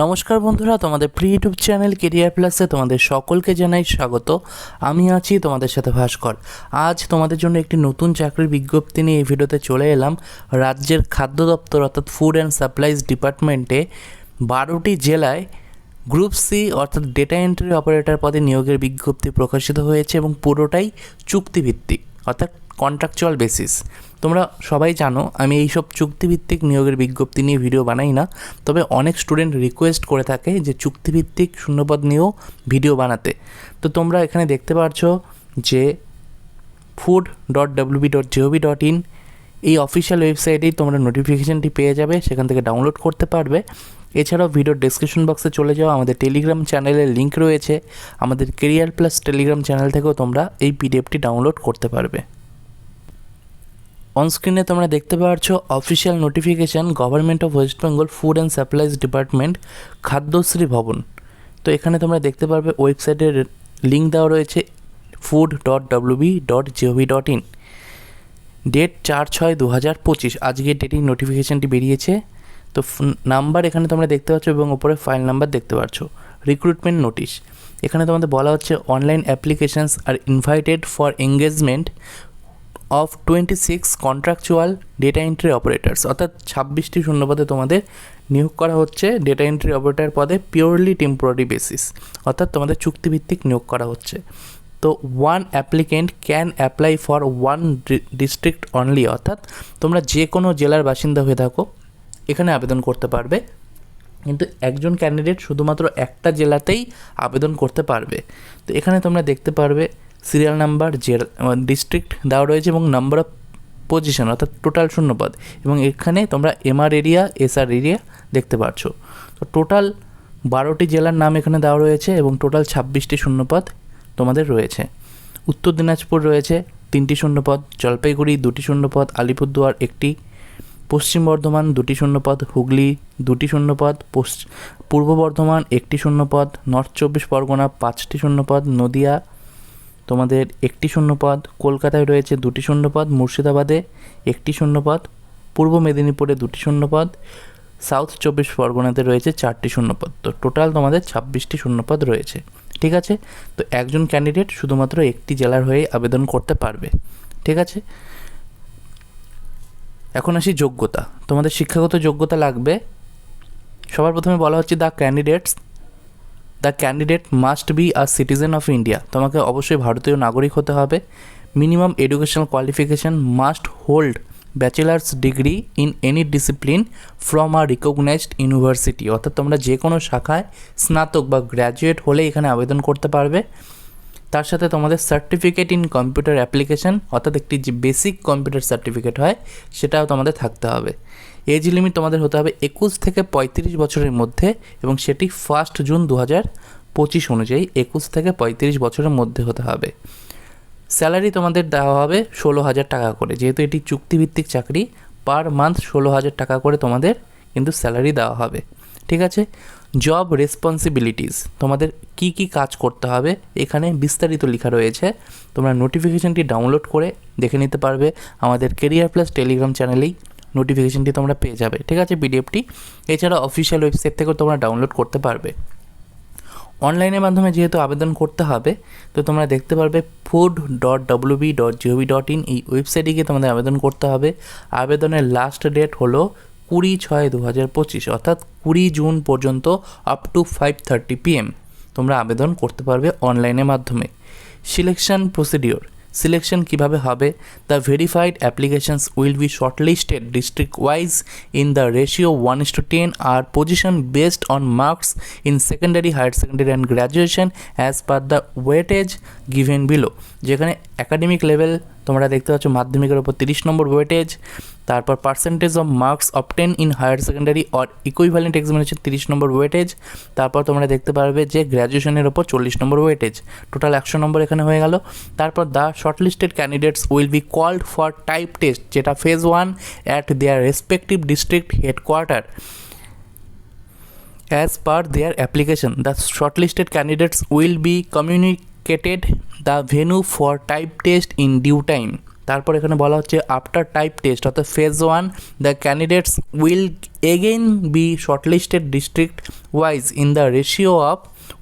নমস্কার বন্ধুরা, তোমাদের প্রি ইউটিউব চ্যানেল কেরিয়ার প্লাসে তোমাদের সকলকে জানাই স্বাগত। আমি আছি তোমাদের সাথে ভাস্কর। আজ তোমাদের জন্য একটি নতুন চাকরির বিজ্ঞপ্তি নিয়ে এই ভিডিওতে চলে এলাম। রাজ্যের খাদ্য দপ্তর অর্থাৎ ফুড অ্যান্ড সাপ্লাইজ ডিপার্টমেন্টে বারোটি জেলায় গ্রুপ সি অর্থাৎ ডেটা এন্ট্রি অপারেটর পদে নিয়োগের বিজ্ঞপ্তি প্রকাশিত হয়েছে এবং পুরোটাই চুক্তিভিত্তিক, অর্থাৎ কন্ট্রাকচুয়াল বেসিস তোমরা সবাই জানো, আমি এইসব চুক্তিভিত্তিক নিয়োগের বিজ্ঞপ্তি নিয়ে ভিডিও বানাই না, তবে অনেক স্টুডেন্ট রিকোয়েস্ট করে থাকে যে চুক্তিভিত্তিক শূন্যপদ নিয়েও ভিডিও বানাতে। তো তোমরা এখানে দেখতে পারছ যে food dot WB dot GOV dot in এই অফিসিয়াল ওয়েবসাইটেই তোমরা নোটিফিকেশানটি পেয়ে যাবে, সেখান থেকে ডাউনলোড করতে পারবে। এছাড়াও ভিডিওর ডিসক্রিপশন বক্সে চলে যাও, আমাদের টেলিগ্রাম চ্যানেলের লিঙ্ক রয়েছে, আমাদের কেরিয়ার প্লাস টেলিগ্রাম চ্যানেল থেকেও তোমরা এই পিডিএফটি ডাউনলোড করতে পারবে। অনস্ক্রিনে তোমরা দেখতে পাচ্ছ official notification government of West Bengal food and supplies department Khadyashree Bhavan. তো এখানে তোমরা দেখতে পারবে ওয়েবসাইটের লিঙ্ক দেওয়া রয়েছে food dot WB dot GOV dot in date চার ছয় দু হাজার পঁচিশ আজকের ডেটেই নোটিফিকেশানটি বেরিয়েছে। তো নাম্বার এখানে তোমরা দেখতে পাচ্ছ এবং ওপরে ফাইল নাম্বার দেখতে পাচ্ছ। রিক্রুটমেন্ট নোটিশ এখানে তোমাদের বলা হচ্ছে online applications are invited for engagement of twenty six contractual data entry operators অর্থাৎ ছাব্বিশটি শূন্যপদে তোমাদের নিয়োগ করা হচ্ছে ডেটা এন্ট্রি অপারেটার পদে পিওরলি টেম্পোরারি বেসিস অর্থাৎ তোমাদের চুক্তিভিত্তিক নিয়োগ করা হচ্ছে। তো one applicant can apply for one district only অর্থাৎ তোমরা যে কোনো জেলার বাসিন্দা হয়ে থাকো, এখানে আবেদন করতে পারবে। কিন্তু একজন ক্যান্ডিডেট শুধুমাত্র একটা জেলাতেই আবেদন করতে পারবে। তো এখানে তোমরা দেখতে পারবে সিরিয়াল নাম্বার জেলা ডিস্ট্রিক্ট দেওয়া রয়েছে এবং নাম্বার অফ পজিশন অর্থাৎ টোটাল শূন্যপদ। এবং এখানে তোমরা এমআর এরিয়া এসআর এরিয়া দেখতে পাচ্ছ তো টোটাল বারোটি জেলার নাম এখানে দেওয়া রয়েছে এবং টোটাল ছাব্বিশটি শূন্যপদ তোমাদের রয়েছে। উত্তর দিনাজপুর রয়েছে, তিনটি শূন্যপদ। জলপাইগুড়ি, দুটি শূন্যপদ। আলিপুরদুয়ার, একটি। পশ্চিম বর্ধমান, দুটি শূন্যপদ। হুগলি, দুটি শূন্যপদ। পূর্ব বর্ধমান, একটি শূন্যপদ। নর্থ চব্বিশ পরগনা, পাঁচটি শূন্যপদ। নদিয়া তোমাদের একটি শূন্যপদ, কলকাতায় রয়েছে দুটি শূন্যপদ, মুর্শিদাবাদে একটি শূন্যপদ, পূর্ব মেদিনীপুরে দুটি শূন্যপদ, সাউথ চব্বিশ পরগনাতে রয়েছে চারটি শূন্যপদ। তো টোটাল তোমাদের ছাব্বিশটি শূন্যপদ রয়েছে। ঠিক আছে? তো একজন ক্যান্ডিডেট শুধুমাত্র একটি জেলার হয়ে আবেদন করতে পারবে। ঠিক আছে? এখন আসি যোগ্যতা। তোমাদের শিক্ষাগত যোগ্যতা লাগবে। সবার প্রথমে বলা হচ্ছে the candidates the candidate must be a citizen of India তোমাকে অবশ্যই ভারতীয় নাগরিক হতে হবে। Minimum educational qualification must hold bachelor's degree in any discipline from a recognised university অর্থাৎ তোমরা যে কোনো শাখায় স্নাতক বা গ্র্যাজুয়েট হলে এখানে আবেদন করতে পারবে। তার সাথে তোমাদের সার্টিফিকেট ইন কম্পিউটার অ্যাপ্লিকেশান অর্থাৎ একটি যে বেসিক কম্পিউটার সার্টিফিকেট হয়, সেটাও তোমাদের থাকতে হবে। এজ লিমিট তোমাদের হতে হবে একুশ থেকে পঁয়ত্রিশ বছরের মধ্যে এবং সেটি ফার্স্ট জুন দু হাজার পঁচিশ অনুযায়ী একুশ থেকে পঁয়ত্রিশ বছরের মধ্যে হতে হবে। স্যালারি তোমাদের দেওয়া হবে ষোলো হাজার টাকা করে, যেহেতু এটি চুক্তিভিত্তিক চাকরি পার মান্থ ষোলো হাজার টাকা করে তোমাদের কিন্তু স্যালারি দেওয়া হবে। ঠিক আছে? জব রেসপন্সিবিলিটিস তোমাদের কি কি কাজ করতে হবে, এখানে বিস্তারিত লেখা রয়েছে। তোমরা নোটিফিকেশানটি ডাউনলোড করে দেখে নিতে পারবে। আমাদের কেরিয়ার প্লাস টেলিগ্রাম চ্যানেলেই নোটিফিকেশানটি তোমরা পেয়ে যাবে, ঠিক আছে পিডিএফটি এছাড়া অফিসিয়াল ওয়েবসাইট থেকেও তোমরা ডাউনলোড করতে পারবে। অনলাইনের মাধ্যমে যেহেতু আবেদন করতে হবে, তো তোমরা দেখতে পারবে food dot WB dot GOV dot in এই ওয়েবসাইটে গিয়ে তোমাদের আবেদন করতে হবে। আবেদনের লাস্ট ডেট হলো কুড়ি ছয় দু হাজার পঁচিশ, অর্থাৎ কুড়ি জুন পর্যন্ত up to five thirty PM তোমরা আবেদন করতে পারবে অনলাইনের মাধ্যমে। সিলেকশন প্রসিডিওর সিলেকশন কীভাবে হবে? The verified applications will be shortlisted district wise in the ratio one is to ten R position based on marks in secondary higher secondary and graduation as per the weightage given below যেখানে academic level তোমরা দেখতে পাচ্ছ মাধ্যমিকের ওপর তিরিশ নম্বর weightage তারপর percentage of marks obtain in higher secondary or equivalent examination তিরিশ নম্বর ওয়েটেজ তারপর তোমরা দেখতে পারবে যে গ্র্যাজুয়েশনের ওপর চল্লিশ নম্বর ওয়েটেজ টোটাল একশো নম্বর এখানে হয়ে গেল। তারপর the shortlisted candidates will be called for type test যেটা phase one at their respective district headquarter as per their application. The shortlisted candidates will be communicated the venue for type test in due time তারপর এখানে বলা হচ্ছে after type test অর্থাৎ phase one the candidates will again be shortlisted district wise in the ratio of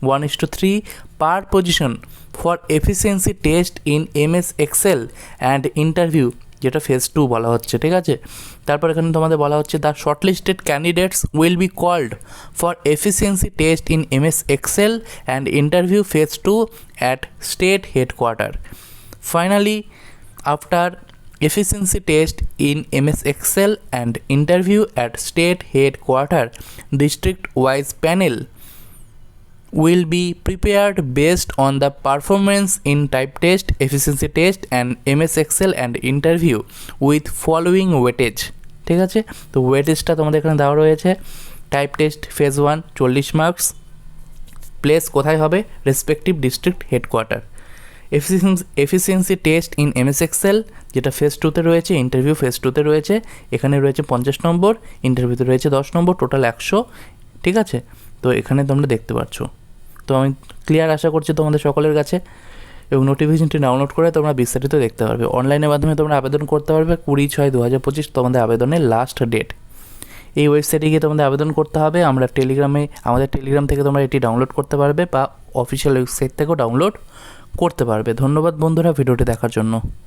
one is to three per position for efficiency test in M S Excel and interview যেটা phase two বলা হচ্ছে, ঠিক আছে? তারপর এখানে তোমাদের বলা হচ্ছে the shortlisted candidates will be called for efficiency test in M S Excel and interview phase two at state headquarter finally after efficiency test in ms excel and interview at state headquarter district wise panel will be prepared based on the performance in type test, efficiency test, and ms excel and interview with following weightage. ঠিক আছে? তো ওয়েটেজটা তোমাদের এখানে দেওয়া রয়েছে। Type test phase one চল্লিশ marks place কোথায় হবে? Respective district headquarter efficiency efficiency test in MS Excel যেটা ফেজ টুতে রয়েছে ইন্টারভিউ ফেজ টুতে রয়েছে, এখানে রয়েছে পঞ্চাশ নম্বর ইন্টারভিউতে রয়েছে দশ নম্বর টোটাল একশো। ঠিক আছে? তো এখানে তোমরা দেখতে পাচ্ছ। তো আমি ক্লিয়ার আশা করছি তোমাদের সকলের কাছে এবং নোটিফিকেশনটি ডাউনলোড করে তোমরা বিস্তারিত দেখতে পারবে। অনলাইনের মাধ্যমে তোমরা আবেদন করতে পারবে কুড়ি ছয় দু হাজার পঁচিশ, তোমাদের আবেদনের লাস্ট ডেট এই ওয়েবসাইটে গিয়ে তোমাদের আবেদন করতে হবে। আমরা টেলিগ্রামে আমাদের টেলিগ্রাম থেকে তোমরা এটি ডাউনলোড করতে পারবে বা অফিসিয়াল ওয়েবসাইট থেকেও ডাউনলোড করতে পারবে। ধন্যবাদ বন্ধুরা, ভিডিওটি দেখার জন্য।